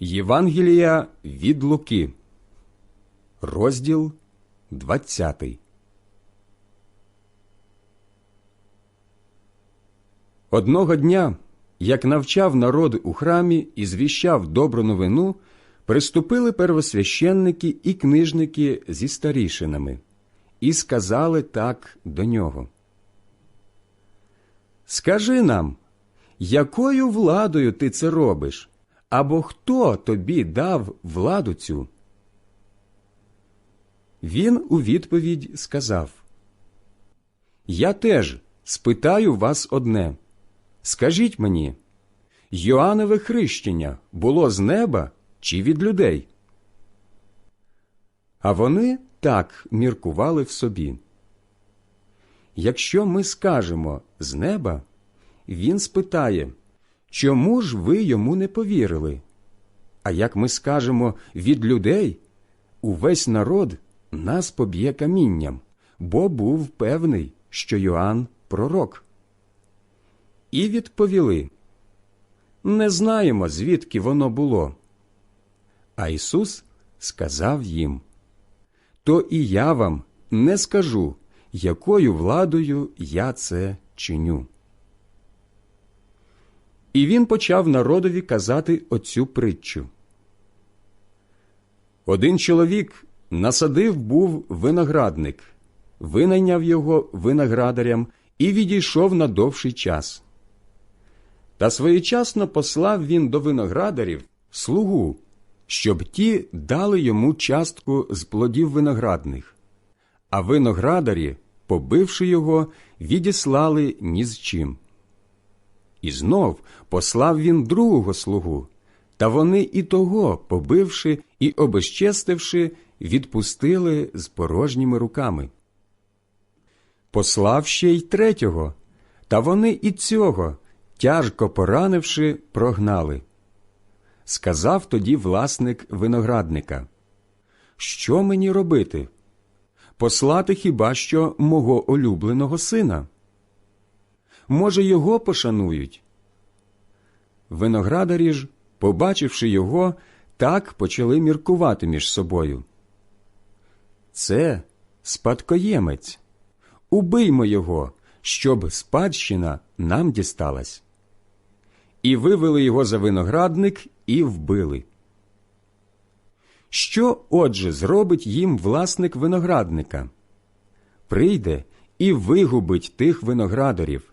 Євангелія від Луки, розділ 20. Одного дня, як навчав народ у храмі і звіщав добру новину, приступили первосвященники і книжники зі старішинами і сказали так до нього. Скажи нам, якою владою ти це робиш? Або хто тобі дав владу цю? Він у відповідь сказав Я теж спитаю вас одне. Скажіть мені, Йоаннове хрещення було з неба чи від людей? А вони так міркували в собі. Якщо ми скажемо з неба, він спитає, чому ж ви йому не повірили? А як ми скажемо від людей, увесь народ нас поб'є камінням, бо був певний, що Йоанн пророк. І відповіли Не знаємо, звідки воно було. А Ісус сказав їм То і я вам не скажу, якою владою я це чиню. І він почав народові казати оцю притчу. Один чоловік насадив був виноградник, винайняв його виноградарям і відійшов на довший час. Та своєчасно послав він до виноградарів слугу, щоб ті дали йому частку з плодів виноградних, а виноградарі, побивши його, відіслали ні з чим. І знов послав він другого слугу, та вони і того, побивши і обезчестивши, відпустили з порожніми руками. Послав ще й третього, та вони і цього, тяжко поранивши, прогнали. Сказав тоді власник виноградника Що мені робити? Послати хіба що мого улюбленого сина? Може, його пошанують? Виноградарі ж, побачивши його, так почали міркувати між собою. Це спадкоємець. Убиймо його, щоб спадщина нам дісталась. І вивели його за виноградник і вбили. Що отже зробить їм власник виноградника? Прийде і вигубить тих виноградарів,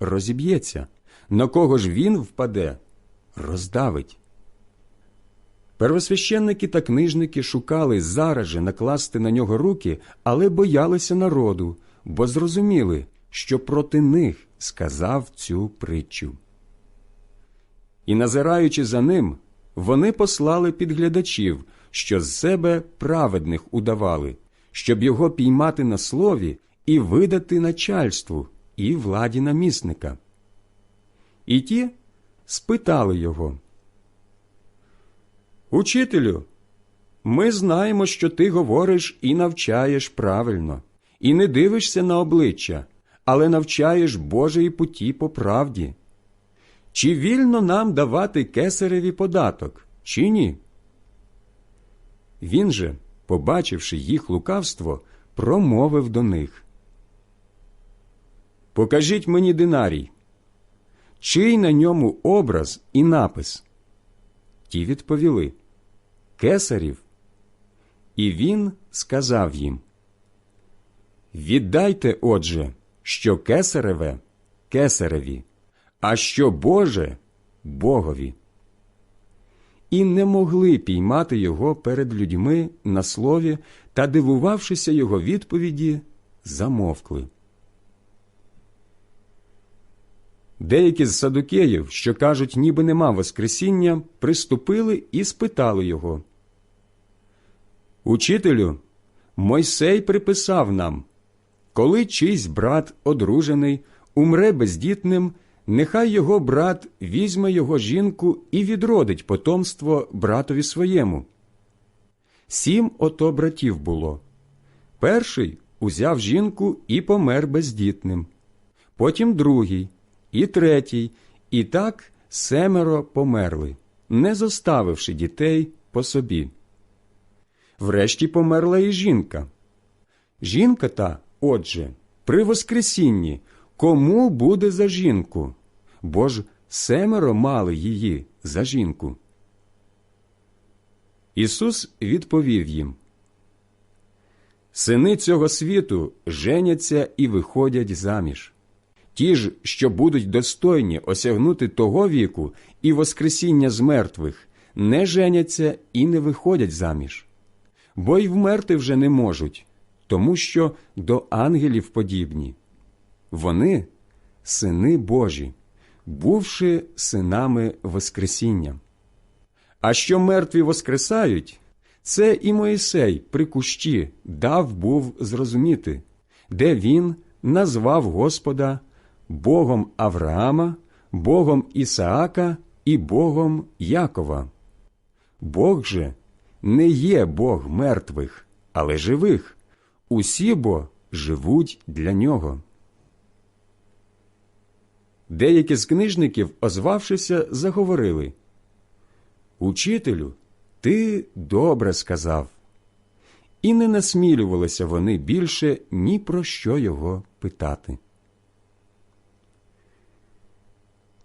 розіб'ється, на кого ж він впаде, роздавить. Первосвященники та книжники шукали зараз же накласти на нього руки, але боялися народу, бо зрозуміли, що проти них сказав цю притчу. І, назираючи за ним, вони послали підглядачів, що з себе праведних удавали, щоб його піймати на слові і видати начальству і владі намісника. І ті спитали його. Учителю, ми знаємо, що ти говориш і навчаєш правильно, і не дивишся на обличчя, але навчаєш Божої путі по правді. Чи вільно нам давати кесареві податок, чи ні? Він же, побачивши їх лукавство, промовив до них. Покажіть мені динарій, чий на ньому образ і напис. Ті відповіли Кесарів. І він сказав їм Віддайте, отже, що кесареве кесареві, а що Боже Богові. І не могли піймати його перед людьми на слові та, дивувавшися його відповіді, замовкли. Деякі з садукеїв, що кажуть, ніби нема Воскресіння, приступили і спитали його. Учителю, Мойсей приписав нам, коли чийсь брат одружений, умре бездітним, нехай його брат візьме його жінку і відродить потомство братові своєму. Сім ото братів було. Перший узяв жінку і помер бездітним, потім другий, і третій, і так семеро померли, не зоставивши дітей по собі. Врешті померла і жінка. Жінка та, отже, при Воскресінні кому буде за жінку? Бо ж семеро мали її за жінку. Ісус відповів їм Сини цього світу женяться і виходять заміж. Ті ж, що будуть достойні осягнути того віку і Воскресіння з мертвих, не женяться і не виходять заміж, бо й вмерти вже не можуть, тому що до ангелів подібні. Вони сини Божі, бувши синами Воскресіння. А що мертві воскресають, це і Моїсей при кущі дав був зрозуміти, де він назвав Господа Богом Авраама, Богом Ісаака і Богом Якова. Бог же не є Бог мертвих, але живих. Усі бо живуть для нього. Деякі з книжників, озвавшися, заговорили Учителю, ти добре сказав. І не насмілювалися вони більше ні про що його питати.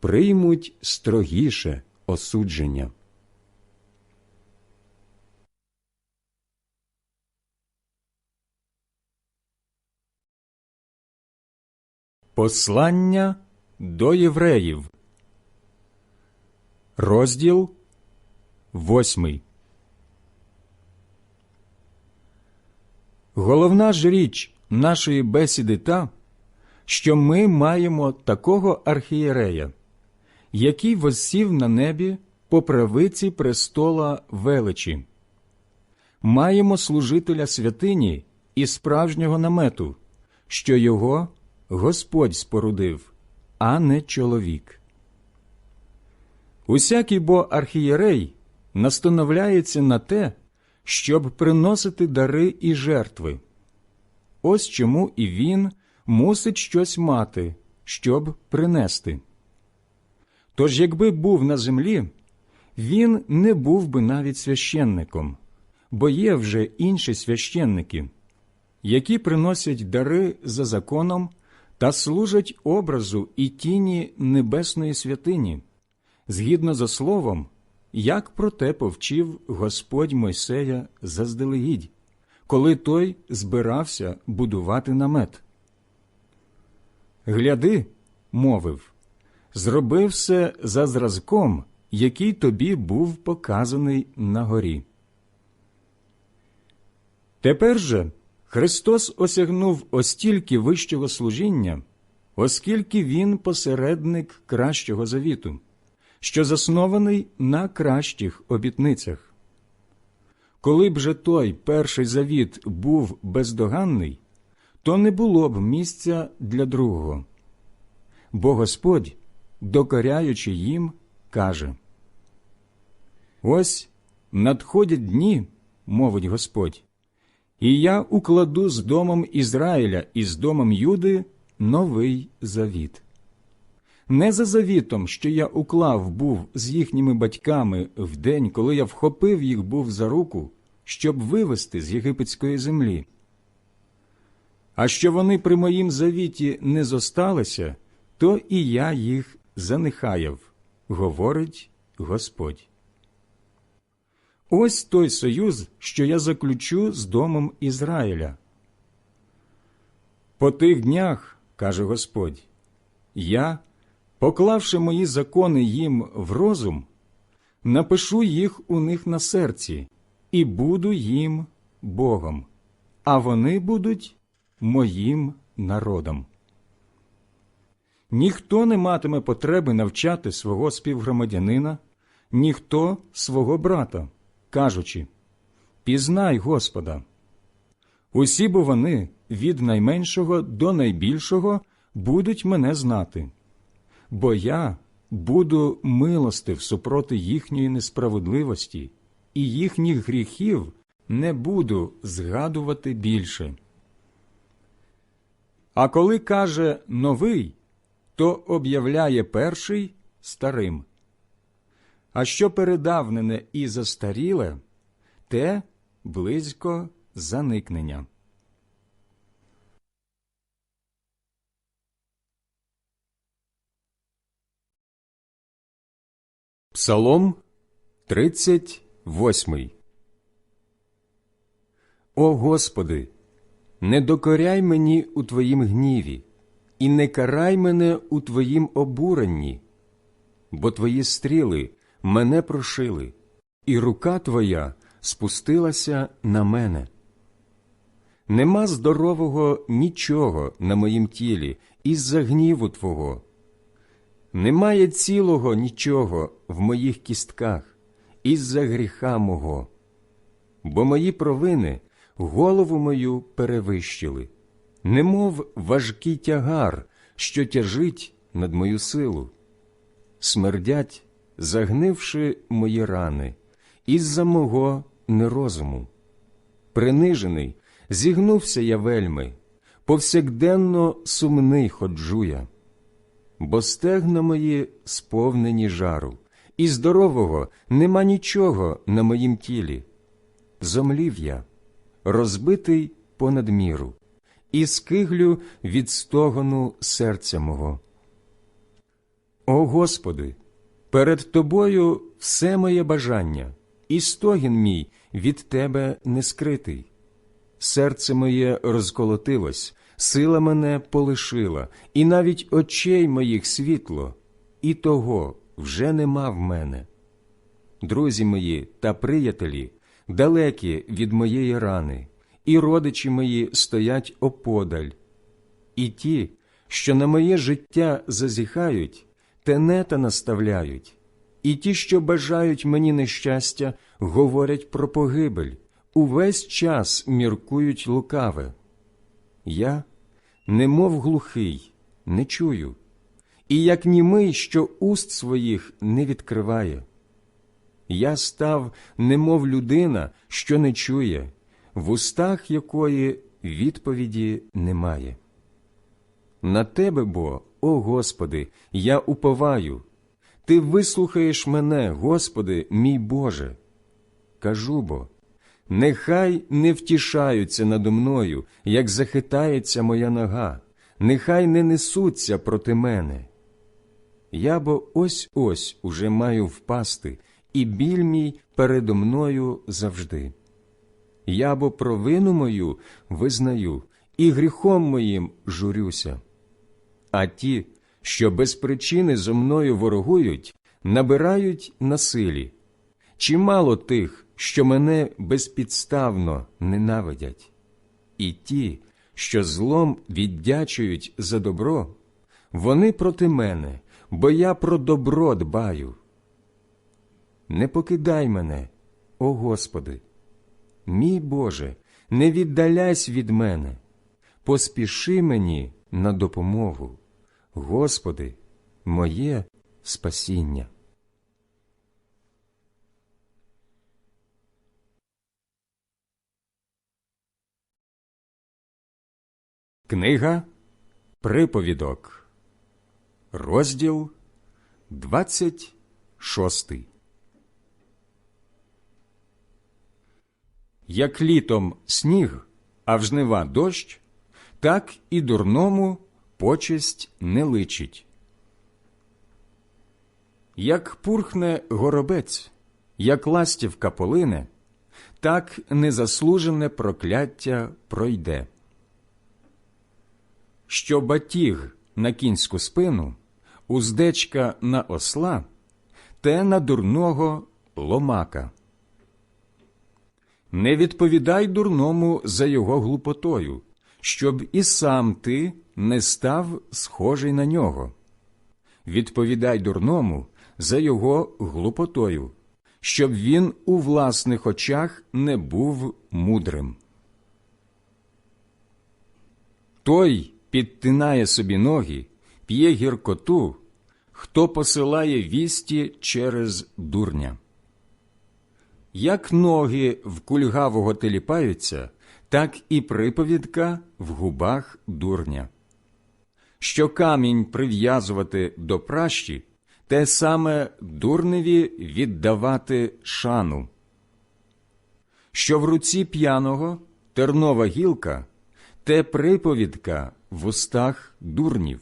приймуть строгіше осудження. Послання до євреїв, розділ восьмий. Головна ж річ нашої бесіди та, що ми маємо такого архієрея, який воссів на небі по правиці престола величі. Маємо служителя святині і справжнього намету, що його Господь спорудив, а не чоловік. Усякий бо архієрей настановляється на те, щоб приносити дари і жертви. Ось чому і він мусить щось мати, щоб принести. Тож, якби був на землі, він не був би навіть священником, бо є вже інші священники, які приносять дари за законом та служать образу і тіні небесної святині, згідно за словом, як про те повчив Господь Мойсея заздалегідь, коли той збирався будувати намет. Гляди, мовив, зроби все за зразком, який тобі був показаний на горі. Тепер же Христос осягнув остільки вищого служіння, оскільки Він посередник кращого завіту, що заснований на кращих обітницях. Коли б же той перший завіт був бездоганний, то не було б місця для другого. Бо Господь докоряючи їм, каже Ось надходять дні, мовить Господь, і я укладу з домом Ізраїля і з домом Юди новий завіт. Не за завітом, що я уклав був з їхніми батьками в день, коли я вхопив їх був за руку, щоб вивести з єгипетської землі. А що вони при моїм завіті не зосталися, то і я їх занехаяв, говорить Господь. Ось той союз, що я заключу з домом Ізраїля. По тих днях, каже Господь, я, поклавши мої закони їм в розум, напишу їх у них на серці і буду їм Богом, а вони будуть моїм народом. Ніхто не матиме потреби навчати свого співгромадянина, ніхто свого брата, кажучи Пізнай Господа. Усі бо вони від найменшого до найбільшого будуть мене знати, бо я буду милостив супроти їхньої несправедливості, і їхніх гріхів не буду згадувати більше. А коли каже новий, то об'являє перший старим. А що передавнене і застаріле, те близько заникнення. Псалом 38 О Господи, не докоряй мені у Твоїм гніві, і не карай мене у Твоїм обуренні, бо Твої стріли мене прошили, і рука Твоя спустилася на мене. Нема здорового нічого на моїм тілі із-за гніву Твого. Немає цілого нічого в моїх кістках із-за гріха мого, бо мої провини голову мою перевищили, немов важкий тягар, що тяжить над мою силу. Смердять, загнивши мої рани, із-за мого нерозуму. Принижений, зігнувся я вельми, повсякденно сумний ходжу я бо стегна мої сповнені жару, і здорового нема нічого на моїм тілі. Зомлів я, розбитий понад міру, і скиглю від стогону серця мого. О Господи, перед Тобою все моє бажання, і стогін мій від Тебе не скритий. Серце моє розколотилось, сила мене полишила, і навіть очей моїх світло, і того вже нема в мене. Друзі мої та приятелі далекі від моєї рани, і родичі мої стоять оподаль. І ті, що на моє життя зазіхають, тенета наставляють, і ті, що бажають мені нещастя, говорять про погибель, увесь час міркують лукаве. Я немов глухий, не чую, і як німий, що уст своїх не відкриває. Я став, немов людина, що не чує, в устах якої відповіді немає. На тебе бо, о Господи, я уповаю, Ти вислухаєш мене, Господи, мій Боже. Кажу бо, Нехай не втішаються надо мною, як захитається моя нога, нехай не несуться проти мене. Я бо ось ось уже маю впасти, і біль мій передо мною завжди. Я бо провину мою визнаю, і гріхом моїм журюся. А ті, що без причини зо мною ворогують, набирають насилі. Чимало тих, що мене безпідставно ненавидять, і ті, що злом віддячують за добро, вони проти мене, бо я про добро дбаю. Не покидай мене, о Господи, мій Боже, не віддаляйсь від мене, поспіши мені на допомогу, Господи, моє спасіння. Книга Приповідок, розділ 26. Як літом сніг, а в жнива дощ, так і дурному почесть не личить. Як пурхне горобець, як ластівка полине, так незаслужене прокляття пройде. Що батіг на кінську спину, уздечка на осла, те на дурного ломака. Не відповідай дурному за його глупотою, щоб і сам ти не став схожий на нього. Відповідай дурному за його глупотою, щоб він у власних очах не був мудрим. Той підтинає собі ноги, п'є гіркоту, хто посилає вісті через дурня. Як ноги в кульгавого теліпаються, так і приповідка в губах дурня. Що камінь прив'язувати до пращі, те саме дурневі віддавати шану. Що в руці п'яного тернова гілка, те приповідка в устах дурнів.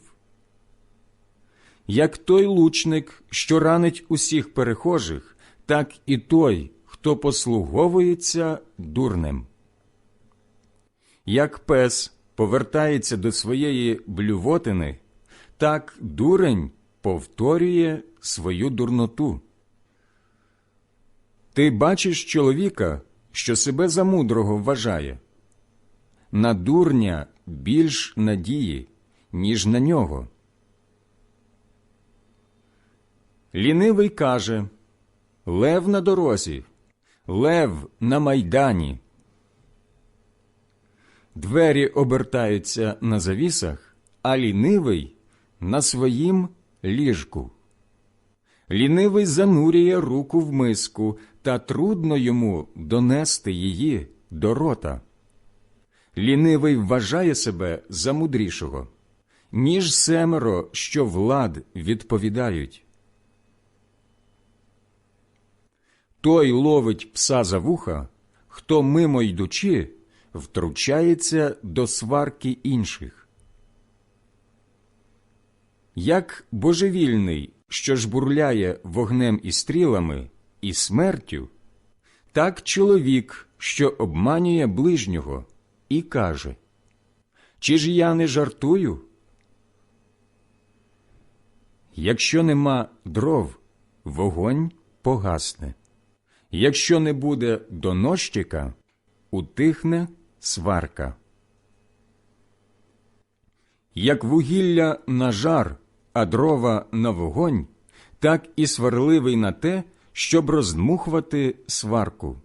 Як той лучник, що ранить усіх перехожих, так і той, хто послуговується дурнем. Як пес повертається до своєї блювотини, так дурень повторює свою дурноту. Ти бачиш чоловіка, що себе за мудрого вважає. На дурня більш надії, ніж на нього. Лінивий каже Лев на дорозі, лев на майдані. Двері обертаються на завісах, а лінивий на своїм ліжку. Лінивий занурює руку в миску, та трудно йому донести її до рота. Лінивий вважає себе за мудрішого, ніж семеро, що влад відповідають. Той ловить пса за вуха, хто мимо йдучи, втручається до сварки інших. Як божевільний, що жбурляє вогнем і стрілами, і смертю, так чоловік, що обманює ближнього, і каже Чи ж я не жартую? Якщо нема дров, вогонь погасне. Якщо не буде донощика, утихне сварка. Як вугілля на жар, а дрова на вогонь, так і сварливий на те, щоб роздмухувати сварку.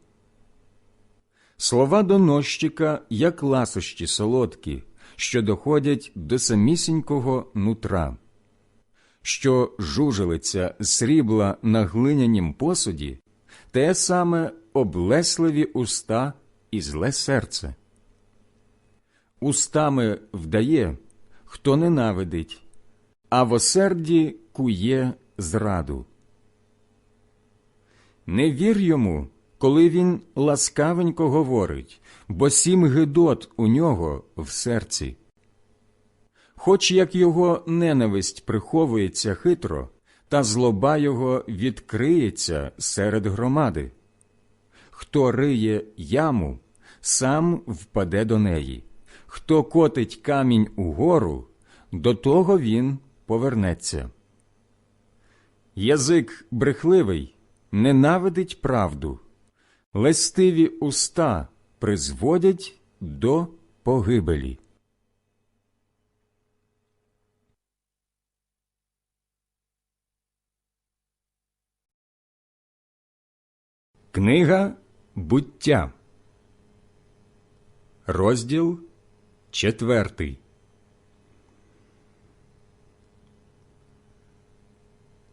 Слова донощика, як ласощі солодкі, що доходять до самісінького нутра, що жужелиться срібла на глинянім посуді, те саме облесливі уста і зле серце. Устами вдає, хто ненавидить, а в осерді кує зраду. Не вір йому, коли він ласкавенько говорить, бо сім гидот у нього в серці. Хоч як його ненависть приховується хитро, та злоба його відкриється серед громади. Хто риє яму, сам впаде до неї, хто котить камінь угору, до того він повернеться. Язик брехливий ненавидить правду, лестиві уста призводять до погибелі. Книга буття, розділ четвертий.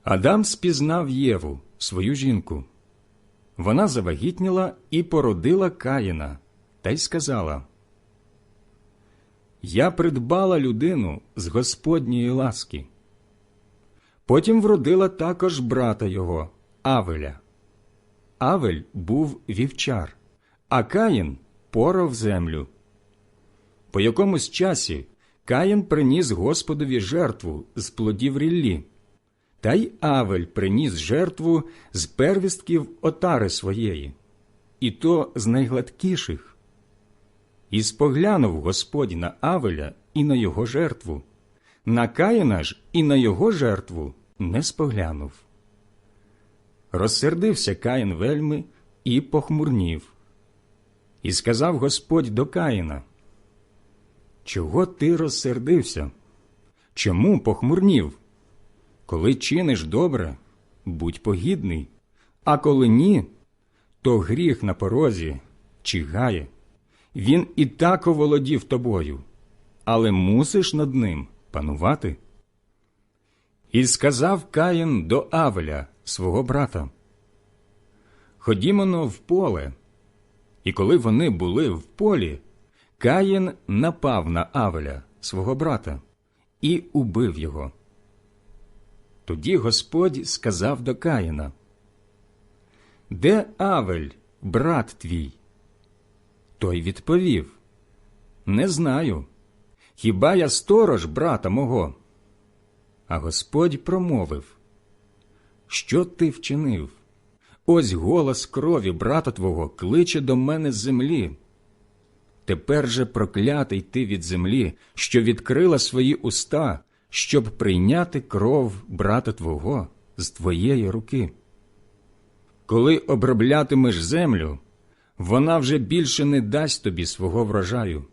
Адам спізнав Єву, свою жінку. Вона завагітніла і породила Каїна, та й сказала: Я придбала людину з Господньої ласки. Потім вродила також брата його, Авеля. Авель був вівчар, а Каїн порав землю. По якомусь часі Каїн приніс Господові жертву з плодів ріллі, та й Авель приніс жертву з первістків отари своєї, і то з найгладкіших. І споглянув Господь на Авеля і на його жертву, на Каїна ж і на його жертву не споглянув. Розсердився Каїн вельми і похмурнів. І сказав Господь до Каїна, Чого ти розсердився? Чому похмурнів? Коли чиниш добре, будь погідний, а коли ні, то гріх на порозі чигає. Він і так оволодів тобою, але мусиш над ним панувати. І сказав Каїн до Авеля, свого брата, Ходімоно в поле. І коли вони були в полі, Каїн напав на Авеля, свого брата, і убив його. Тоді Господь сказав до Каїна, Де Авель, брат твій? Той відповів, Не знаю. Хіба я сторож брата мого? А Господь промовив, Що ти вчинив? Ось голос крові брата твого кличе до мене з землі. Тепер же проклятий ти від землі, що відкрила свої уста, щоб прийняти кров брата твого з твоєї руки. Коли оброблятимеш землю, вона вже більше не дасть тобі свого врожаю.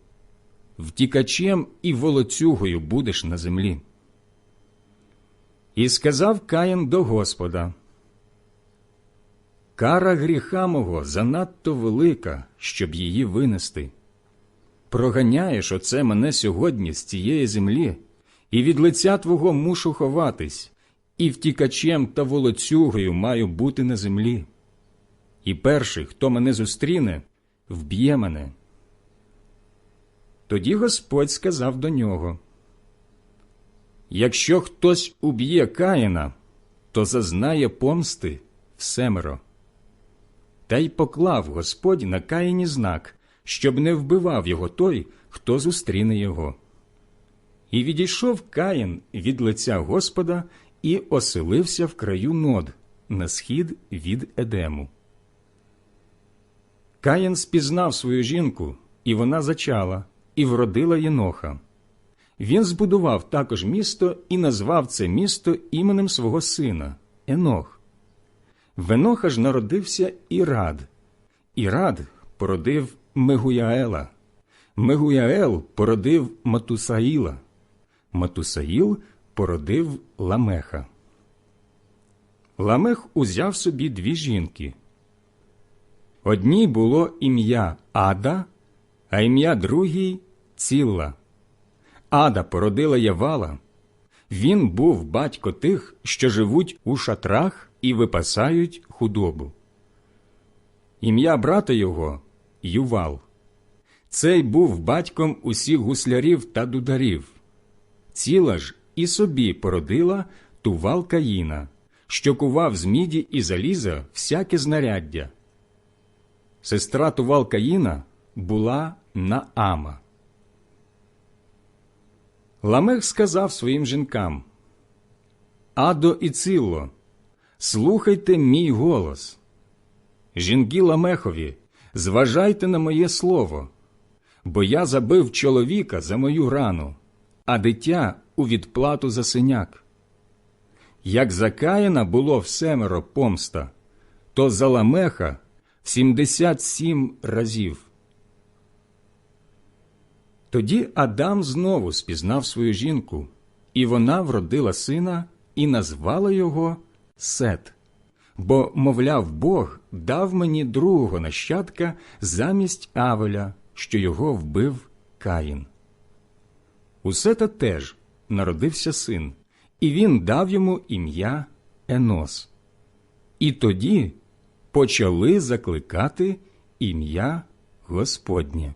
Втікачем і волоцюгою будеш на землі. І сказав Каїн до Господа, Кара гріха мого занадто велика, щоб її винести. Проганяєш оце мене сьогодні з цієї землі, і від лиця твого мушу ховатись, і втікачем та волоцюгою маю бути на землі. І перший, хто мене зустріне, вб'є мене. Тоді Господь сказав до нього Якщо хтось уб'є Каїна, то зазнає помсти всемеро. Та й поклав Господь на Каїні знак, щоб не вбивав його той, хто зустріне його. І відійшов Каїн від лиця Господа і оселився в краю нод на схід від Едему. Каїн спізнав свою жінку, і вона зачала, і вродила Єноха. Він збудував також місто і назвав це місто іменем свого сина Енох. В Еноха ж народився Ірад. Ірад породив Мегуяела. Мегуяел породив Матусаїла. Матусаїл породив Ламеха. Ламех узяв собі дві жінки. Одній було ім'я Ада, а ім'я другій Цілла. Ада породила Явала. Він був батько тих, що живуть у шатрах і випасають худобу. Ім'я брата його Ювал. Цей був батьком усіх гуслярів та дударів. Ціла ж і собі породила тувал Каїна, що кував з міді і заліза всяке знаряддя. Сестра тувал Каїна була Наама. Ламех сказав своїм жінкам Адо і Цилло, слухайте мій голос. Жінки Ламехові, зважайте на моє слово, бо я забив чоловіка за мою рану, а дитя у відплату за синяк. Як за Каїна було всемеро помста, то за Ламеха сімдесят сім разів. Тоді Адам знову спізнав свою жінку, і вона вродила сина і назвала його Сет. Бо, мовляв, Бог дав мені другого нащадка замість Авеля, що його вбив Каїн. У Сета теж народився син, і він дав йому ім'я Енос. І тоді почали закликати ім'я Господнє.